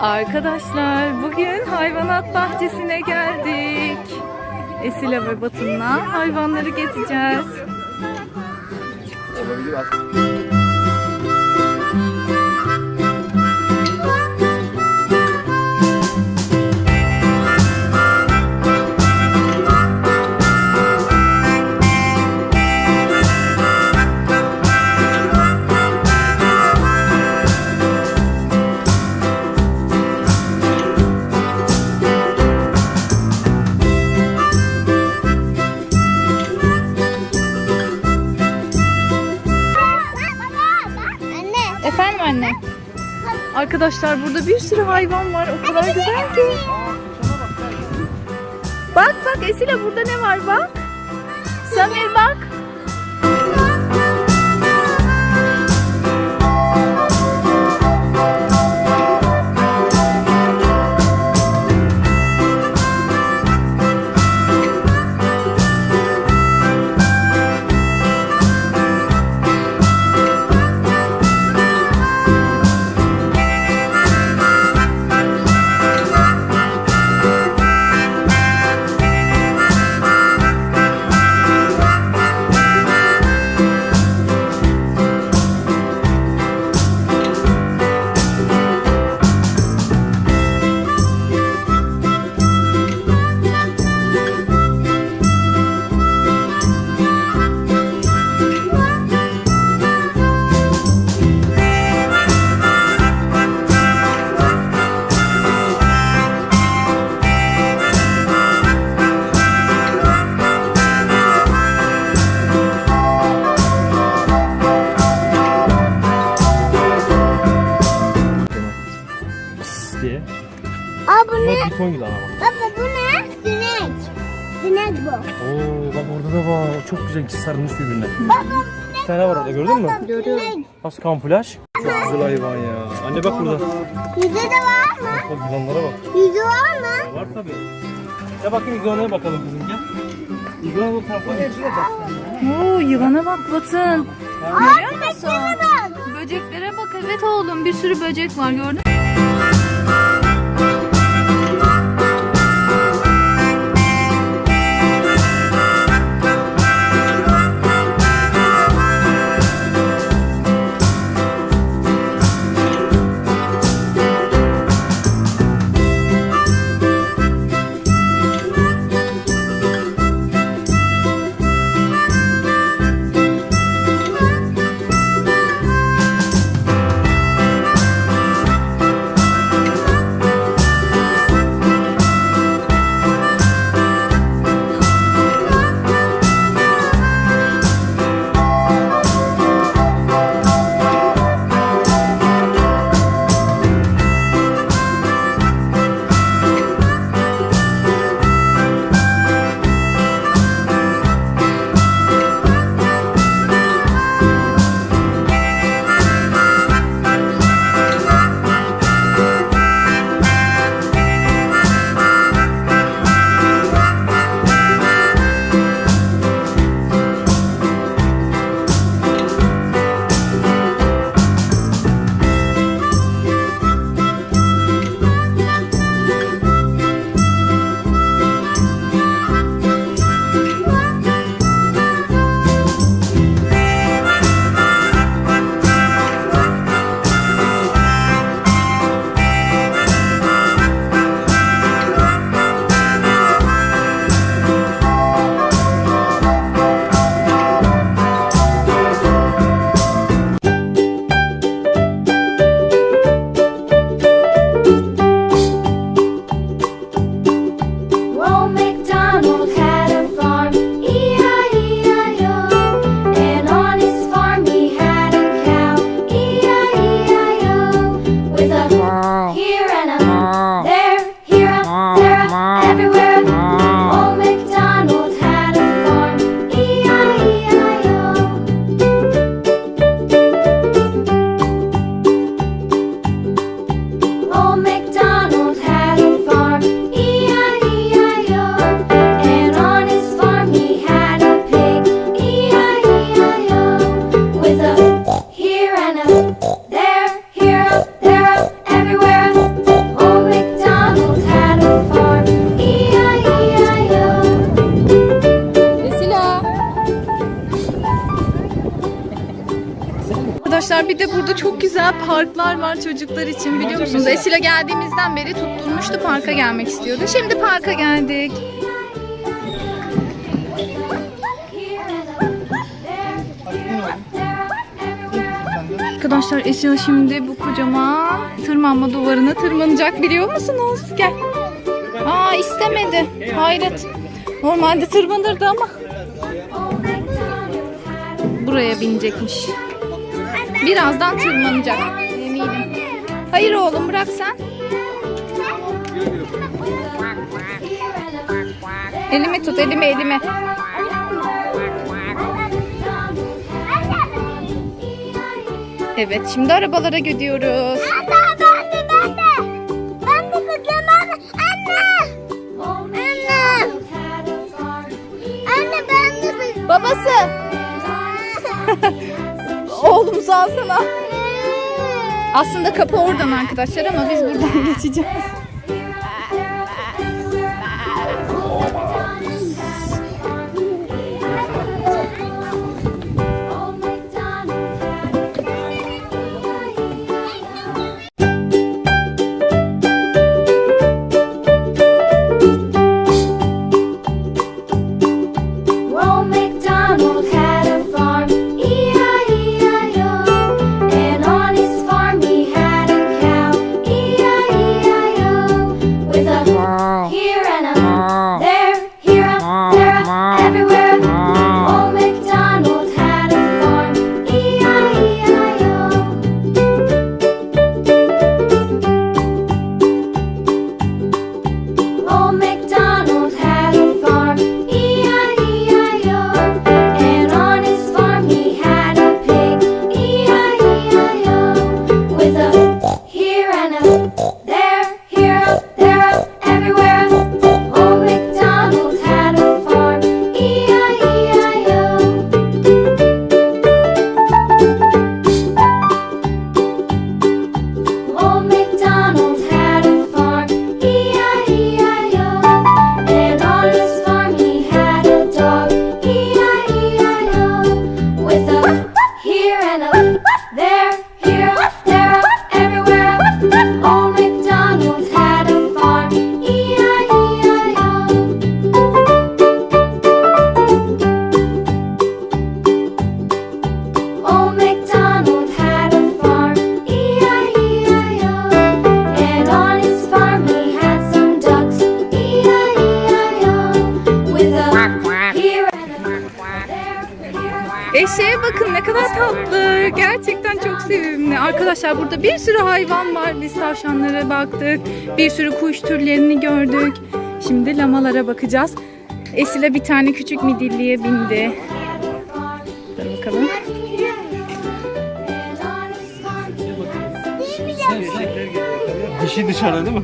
Arkadaşlar bugün hayvanat bahçesine geldik. Esila ve Batın'la hayvanları gezeceğiz. Olabilir. Arkadaşlar burada bir sürü hayvan var. O kadar güzel ki. Bak bak Esila burada ne var bak. Samir bak. Ton gibi ama. Baba bu ne? Sinek. Sinek bu. Oo bak orada da var. Çok güzel ikisi sarılmış birbirine. Bir tane var orada gördün mü? Sinek. Nasıl kamuflaj? Çok güzel hayvan ya. Anne bak burada. Yüzü de var mı? Bak yılanlara bak. Yüzü var mı? Var tabii. Ya bakayım iguanaya bakalım kızım gel. İguana bu tarafa. Oo yılana bak Batın. Görüyor musun? Bak. Böceklere bak evet oğlum bir sürü böcek var gördün mü? Arkadaşlar bir de burada çok güzel parklar var çocuklar için biliyor musunuz? Esile geldiğimizden beri tutturmuştu parka gelmek istiyordu. Şimdi parka geldik. Arkadaşlar Esila şimdi bu kocaman tırmanma duvarına tırmanacak biliyor musunuz? Gel. Aa istemedi. Hayret. Normalde tırmanırdı ama. Buraya binecekmiş. Birazdan tırmanacak eminim. Hayır oğlum bırak sen. Elimi tut elimi elimi. Evet şimdi arabalara gidiyoruz. Anne ben de ben de. Ben de kocaman. Anne. Anne. Anne ben de. Babası. Oğlum salsana. Aslında kapı oradan arkadaşlar ama biz buradan geçeceğiz. There, Arkadaşlar burada bir sürü hayvan var. Biz tavşanlara baktık. Bir sürü kuş türlerini gördük. Şimdi lamalara bakacağız. Esile bir tane küçük midilliye bindi. Dur bakalım. Dişi dışarı değil mi?